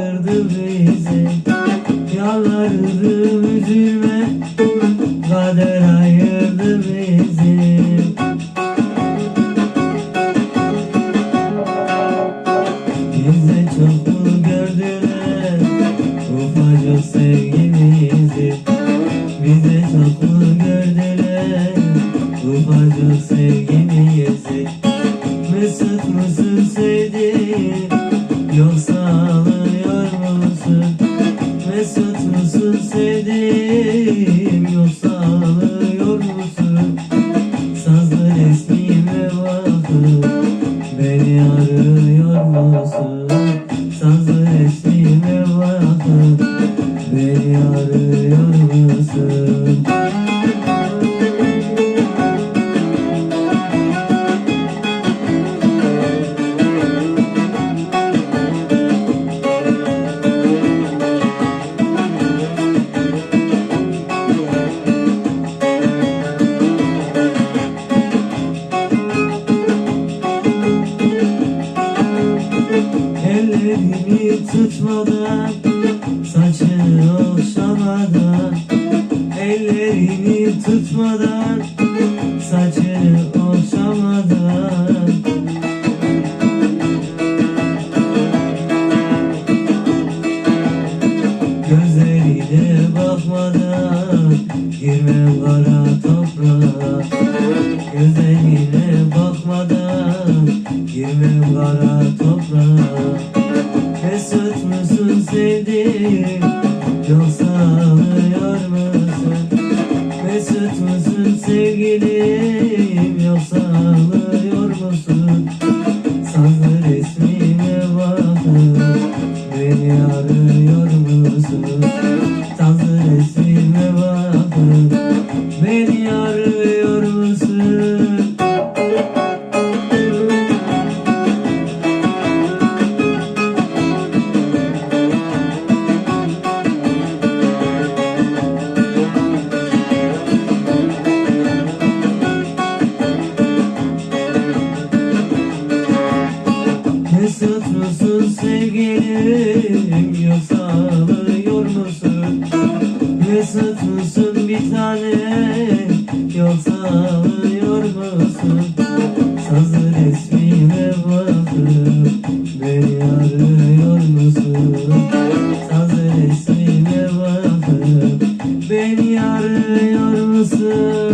sardı bizi Yalvardım üzülme Kader ayırdı bizi Bize çoklu gördüler Ufacık sevgimizi? Bize çoklu gördüler Ufacık sevgimizi? Mesut musun sevdiğim Yoksa sevdim Ellerimi tutmadan Saçını okşamadan Ellerimi tutmadan Saçını okşamadan Gözlerine bakmadan musun Mesut musun sevgilim Yoksa ağlıyor musun Sazlı resmime Beni arıyor musun sevgilim Yoksa ağlıyor musun? Mesut musun bir tane Yoksa ağlıyor musun? Sazı resmine bakıp Beni arıyor musun? Sazı resmine bakıp Beni arıyor musun?